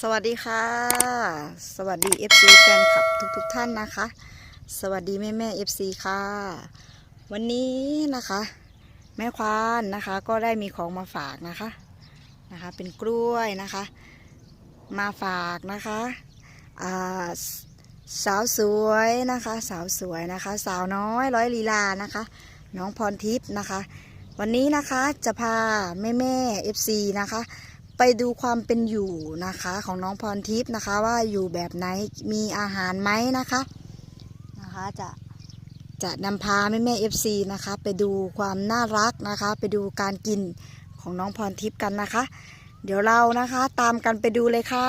สวัสดีค่ะ สวัสดี FC แฟนคลับทุกๆทท่านนะคะ สวัสดีแม่แม่ FC ค่ะ วันนี้นะคะ แม่ควานนะคะ ก็ได้มีของมาฝากนะคะนะคะ เป็นกล้วยนะคะ มาฝากนะคะอ่าสาวสวยนะคะ สาวสวยนะคะ สาวน้อยร้อยลีลานะคะ น้องพรทิพย์นะคะ วันนี้นะคะจะพาแม่แม่ FC นะคะ ไปดูความเป็นอยู่นะคะของน้องพรทิพย์นะคะ ว่าอยู่แบบไหนมีอาหารไหมนะคะนะคะจะจะนำพาแม่แม่เอฟซีนะคะ ไปดูความน่ารักนะคะ ไปดูการกินของน้องพรทิพย์กันนะคะ เดี๋ยวเรานะคะตามกันไปดูเลยค่ะ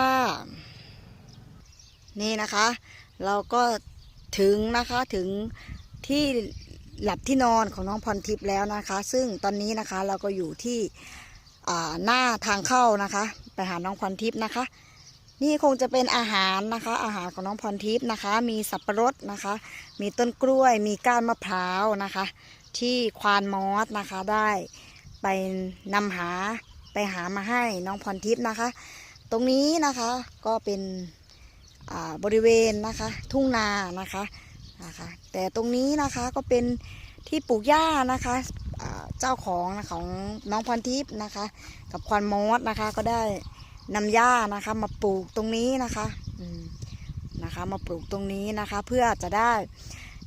นี่นะคะ เราก็ถึงนะคะถึงที่ หลับที่นอนของน้องพรทิพย์แล้วนะคะ ซึ่งตอนนี้นะคะเราก็อยู่ที่หน้าทางเข้านะคะ ไปหาน้องพรทิพย์นะคะ นี่คงจะเป็นอาหารนะคะ อาหารของน้องพรทิพย์นะคะ มีสับปะรดนะคะ มีต้นกล้วย มีก้านมะพร้าวนะคะ ที่ควานมอสนะคะได้ไปนำหาไปหามาให้น้องพรทิพย์นะคะ ตรงนี้นะคะก็เป็นบริเวณนะคะ ทุ่งนานะคะ นะคะ แต่ตรงนี้นะคะก็เป็นที่ปลูกหญ้านะคะเจ้าของของน้องพรทิพย์นะคะ กับควานมอสนะคะ ก็ได้นำหญ้านะคะ มาปลูกตรงนี้นะคะนะคะ มาปลูกตรงนี้นะคะ เพื่อจะได้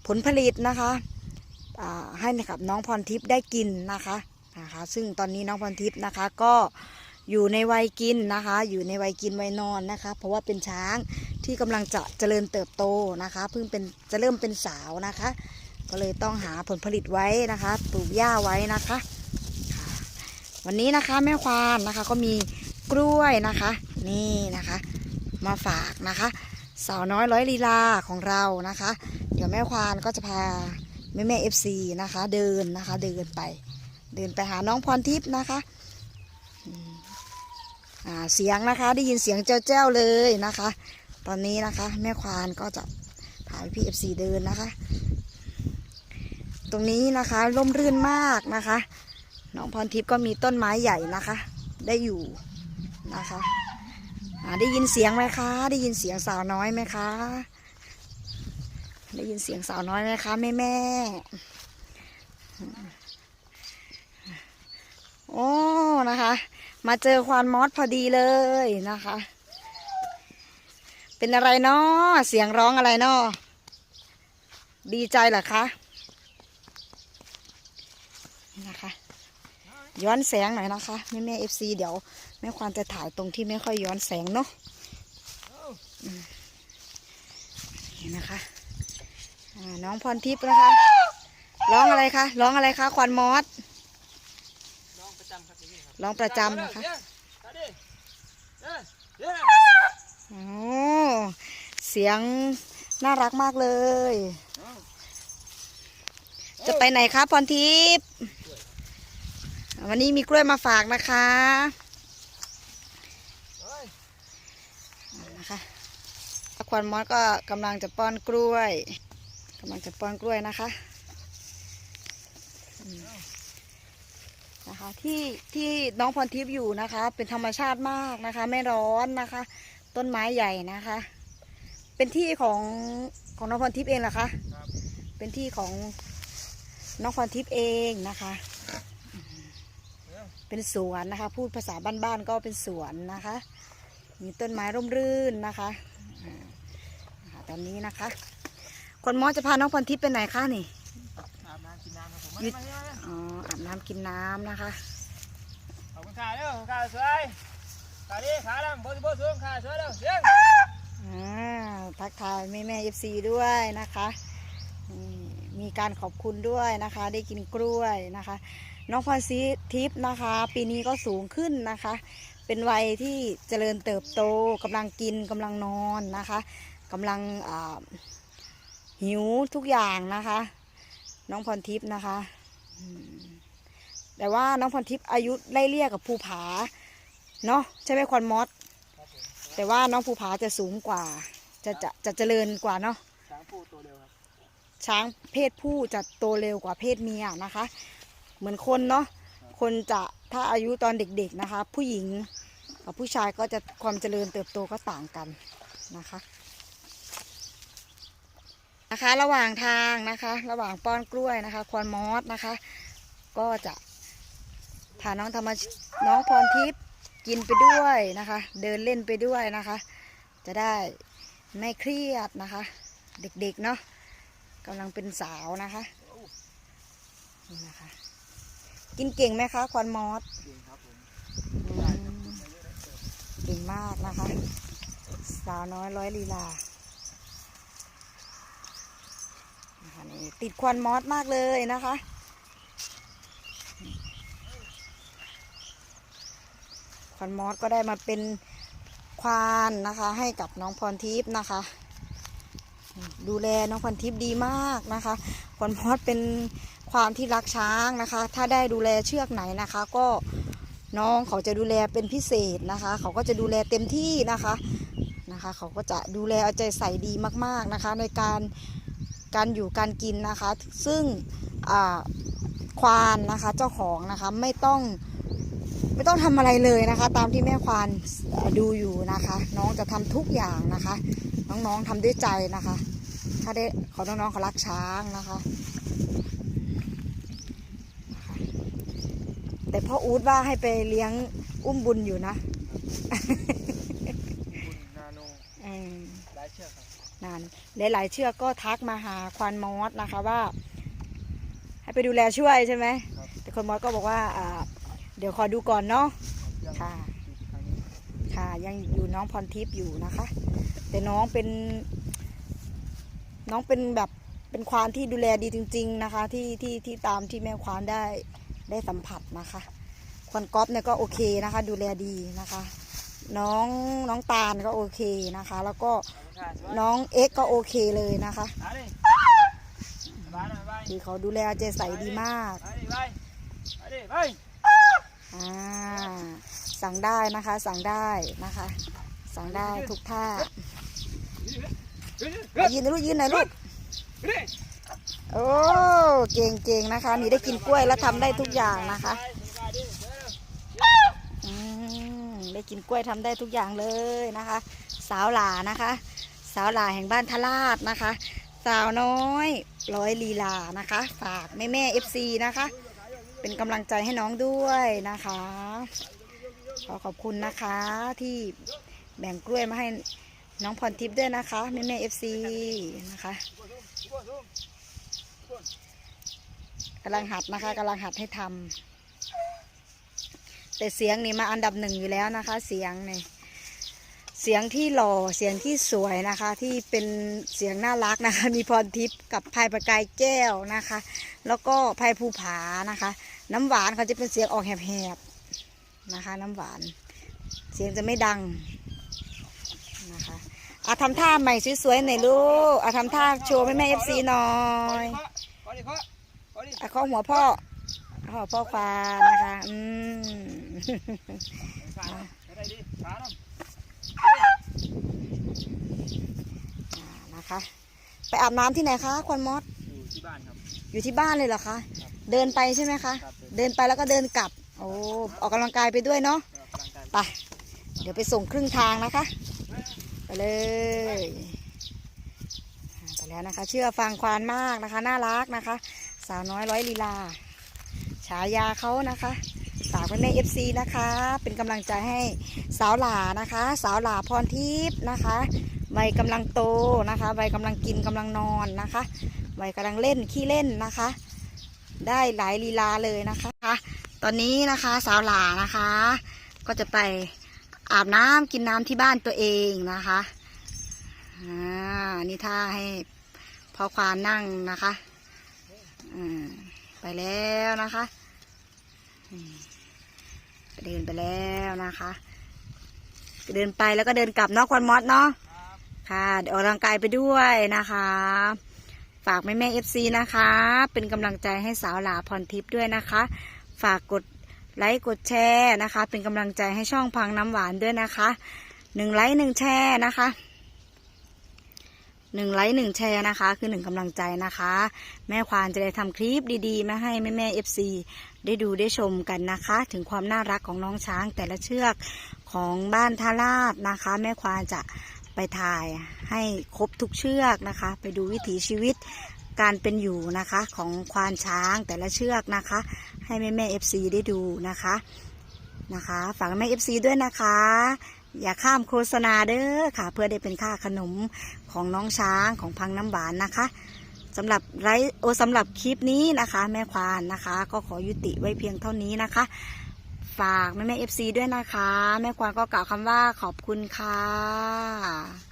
ผลผลิตนะคะให้กับน้องพรทิพย์ได้กินนะคะนะคะ ซึ่งตอนนี้น้องพรทิพย์นะคะก็อยู่ในวัยกินนะคะ อยู่ในวัยกินวัยนอนนะคะ เพราะว่าเป็นช้าง ที่กำลังจะเจริญเติบโตนะคะเพิ่งเป็นจะเริ่มเป็นสาวนะคะ ก็เลยต้องหาผลผลิตไว้นะคะปลูกหญ้าไว้นะคะ วันนี้นะคะแม่ควานนะคะก็มีกล้วยนะคะ นี่นะคะ มาฝากนะคะ สาวน้อยร้อยลีลาของเรานะคะ เดี๋ยวแม่ควานก็จะพาแม่แม่เอฟซีนะคะ เดินนะคะเดินไปเดินไปหาน้องพรทิพย์นะคะเสียงนะคะได้ยินเสียงเจ้าๆเลยนะคะ ตอนนี้นะคะ แม่ควานก็จะพาพี่เอฟซีเดินนะคะ ตรงนี้นะคะร่มรื่นมากนะคะน้องพรทิพย์ก็มีต้นไม้ใหญ่นะคะ ได้อยู่นะคะได้ยินเสียงไหมคะ ได้ยินเสียงสาวน้อยไหมคะ ได้ยินเสียงสาวน้อยไหมคะแม่แม่โอ้นะคะ มาเจอควานมอสพอดีเลยนะคะ เป็นอะไรนาะเสียงร้องอะไรนาะดีใจเหรอคะนะคะ ย้อนแสงหน่อยนะคะแม่แม่เอฟซีเดี๋ยวแม่ควานจะถ่ายตรงที่ไม่ค่อยย้อนแสงเนาะนี่นะคะน้องพรทิพย์นะคะ ร้องอะไรคะร้องอะไรคะควันมอสน้องประจำครับร้องประจำนะคะ เดี๋ยวเดี๋ยวเดี๋ยวเดี๋ยว โอ้ เสียงน่ารักมากเลย จะไปไหนคะพรทิพย์วันนี้มีกล้วยมาฝากนะคะเฮ้ยนะคะควันมอสก็กำลังจะป้อนกล้วยกำลังจะป้อนกล้วยนะคะอืมนะคะที่ที่น้องพรทิพย์อยู่นะคะ เป็นธรรมชาติมากนะคะ ไม่ร้อนนะคะ ต้นไม้ใหญ่นะคะ เป็นที่ของของน้องพรทิพย์เองเหรอคะครับ เป็นที่ของน้องพรทิพย์เองนะคะเดี๋ยวเป็นสวนนะคะ พูดภาษาบ้านๆก็เป็นสวนนะคะ มีต้นไม้ร่มรื่นนะคะอ่านะคะตอนนี้นะคะ คนมอสจะพาน้องพรทิพย์ไปไหนคะนี่อาบน้ำกินน้ำครับผมหยุมาดมามามาอ๋ออาบน้ำกินน้ำนะคะขอบคุณค่ะเด้อขอบคุณค่ะสวยขาดีขาดำโบสิโบสูงขาสวยเด้อเสียงอ่า ทักทายแม่แม่เอฟซีด้วยนะคะมีการขอบคุณด้วยนะคะ ได้กินกล้วยนะคะ น้องพรซีทิพย์นะคะ ปีนี้ก็สูงขึ้นนะคะ เป็นวัยที่เจริญเติบโตกำลังกินกำลังนอนนะคะกำลังหิวทุกอย่างนะคะ น้องพรทิพย์นะคะ แต่ว่าน้องพรทิพย์อายุไล่เลี่ยกับภูผาเนาะใช่ไหมควันมอส แต่ว่าน้องภูผาจะสูงกว่า จะจะจะเจริญกว่าเนาะ ช้างผู้ตัวเร็วครับ ช้างเพศผู้จะโตเร็วกว่าเพศเมียนะคะ เหมือนคนเนาะ คนจะถ้าอายุตอนเด็กๆนะคะ ผู้หญิงกับผู้ชายก็จะความเจริญเติบโตก็ต่างกันนะคะ นะคะ ระหว่างทางนะคะ ระหว่างป้อนกล้วยนะคะ ควานมอสนะคะ ก็จะพาน้องธรรมชน้องพรทิพย์ กินไปด้วยนะคะ เดินเล่นไปด้วยนะคะ จะได้ไม่เครียดนะคะ เด็กๆเนาะกำลังเป็นสาวนะคะนี่นะคะ กินเก่งไหมคะควานมอสเก่งมากนะคะ สาวน้อยร้อยลีลานะคะนี่ติดควันมอสมากเลยนะคะ ควันมอสก็ได้มาเป็นควานนะคะ ให้กับน้องพรทิพย์นะคะ ดูแลน้องพรทิพย์ดีมากนะคะควันมอสเป็นความที่รักช้างนะคะ ถ้าได้ดูแลเชือกไหนนะคะ ก็น้องเขาจะดูแลเป็นพิเศษนะคะ เขาก็จะดูแลเต็มที่นะคะนะคะ เขาก็จะดูแลเอาใจใส่ดีมากๆนะคะ ในการการอยู่การกินนะคะ ซึ่งควานนะคะเจ้าของนะคะไม่ต้อง ไม่ต้องทำอะไรเลยนะคะ ตามที่แม่ควานเอ่อดูอยู่นะคะ น้องจะทำทุกอย่างนะคะ น้องๆทำด้วยใจนะคะ ถ้าได้ขอน้องๆเขารักช้างนะคะนะคะ แต่พ่ออู๊ดว่าให้ไปเลี้ยงอุ้มบุญอยู่นะคุณนาโนเออหลายเชือกครับนานหลายๆเชือกก็ทักมาหาควานมอสนะคะว่า ให้ไปดูแลช่วยใช่ไหมครับแต่ควานมอสก็บอกว่าอ่า เดี๋ยวขอดูก่อนเนาะยังค่ะติดทางนี้ค่ะยังอยู่น้องพรทิพย์อยู่นะคะ แต่น้องเป็น น้องเป็นแบบเป็นควานที่ดูแลดีจริง ๆนะคะ ที่ที่ที่ตามที่แม่ควานได้ได้สัมผัสนะคะควานก๊อฟเนี่ยก็โอเคนะคะ ดูแลดีนะคะ น้องน้องตาลก็โอเคนะคะ แล้วก็ขอบคุณค่ะสวัสดีน้องเอ็กซ์ก็โอเคเลยนะคะมาดิสบายหน่อยไปคือเขาดูแลเอาใจใส่ดีมาก สั่งได้นะคะ สั่งได้นะคะ สั่งได้ทุกท่ายืนน่อยลูกยืนหน่อยลูกโอ้เก่งเก่งนะคะนี่ได้กินกล้วยแล้วทำได้ทุกอย่างนะคะไปไปดิเร็วอืมได้กินกล้วยทำได้ทุกอย่างเลยนะคะ สาวหลานะคะ สาวหลาแห่งบ้านทลาดนะคะ สาวน้อยร้อยลีลานะคะ ฝากแม่แม่เอฟซีนะคะ เป็นกำลังใจให้น้องด้วยนะคะ ขอขอบคุณนะคะที่แบ่งกล้วยมาให้น้องพรทิพย์ด้วยนะคะแม่แม่เอฟซีนะคะกำลังหัดนะคะกำลังหัดให้ทำแต่เสียงนี่มาอันดับหนึ่งอยู่แล้วนะคะ เสียงนี่เสียงที่หล่อเสียงที่สวยนะคะ ที่เป็นเสียงน่ารักนะคะ มีพรทิพย์กับพายประกายแก้วนะคะ แล้วก็พายภูผานะคะ น้ำหวานเขาจะเป็นเสียงออกแหบๆนะคะ น้ำหวาน เสียงจะไม่ดังนะคะอาทำท่าใหม่สวยๆหน่อยลูกอาทำท่าโชว์ให้แม่เอฟซีหน่อยอาข้อหัวพ่อข้อพ่อควานะคะอืมขาหน่อยไปได้ดิขาหน่อยอ่านะคะ ไปอาบน้ำที่ไหนคะควันมอสอยู่ที่บ้านครับ อยู่ที่บ้านเลยเหรอคะเดินไปใช่ไหมคะครับเดินไปแล้วก็เดินกลับ โอ้ออกกำลังกายไปด้วยเนาะกำลังใจไปเดี๋ยวไปส่งครึ่งทางนะคะ ไปเลยอ่าไปแล้วนะคะ เชื่อฟังควานมากนะคะ น่ารักนะคะ สาวน้อยร้อยลีลา ฉายาเขานะคะฝากไว้ในเอฟซีนะคะ เป็นกำลังใจให้สาวหลานะคะ สาวหลาพรทิพย์นะคะ วัยกำลังโตนะคะวัยกำลังกินกำลังนอนนะคะวัยกำลังเล่นขี้เล่นนะคะ ได้หลายลีลาเลยนะคะ ตอนนี้นะคะสาวหลานะคะ ก็จะไปอาบน้ำกินน้ำที่บ้านตัวเองนะคะอ่านี่ท่าให้พอควานนั่งนะคะอ่าไปแล้วนะคะเดินไปแล้วนะคะ เดินไปแล้วก็เดินกลับเนาะควันมอสเนาะ ค่ะเดี๋ยวออกกำลังกายไปด้วยนะคะ ฝากแม่แม่เอฟซีนะคะ เป็นกำลังใจให้สาวหลาพรทิพย์ด้วยนะคะ ฝากกดไลค์กดแชร์นะคะ เป็นกำลังใจให้ช่องพังน้ำหวานด้วยนะคะหนึ่งไลค์หนึ่งแชร์นะคะหนึ่งไลค์หนึ่งแชร์นะคะ คือหนึ่งกำลังใจนะคะ แม่ควานจะได้ทำคลิปดีๆ มาให้แม่แม่เอฟซีได้ดูได้ชมกันนะคะ ถึงความน่ารักของน้องช้างแต่ละเชือกของบ้านท่าลาดนะคะ แม่ควานจะ ไปถ่ายให้ครบทุกเชือกนะคะ ไปดูวิถีชีวิตการเป็นอยู่นะคะของควานช้างแต่ละเชือกนะคะ ให้แม่แม่เอฟซีได้ดูนะคะนะคะ ฝากแม่เอฟซีด้วยนะคะ อย่าข้ามโฆษณาเด้อค่ะ เพื่อได้เป็นค่าขนมของน้องช้างของพังน้ำหวานนะคะสำหรับไลโอสำหรับคลิปนี้นะคะ แม่ควานนะคะ ก็ขอยุติไว้เพียงเท่านี้นะคะ ฝากแม่แม่เอฟซีด้วยนะคะ แม่ควานก็กล่าวคำว่าขอบคุณค่ะ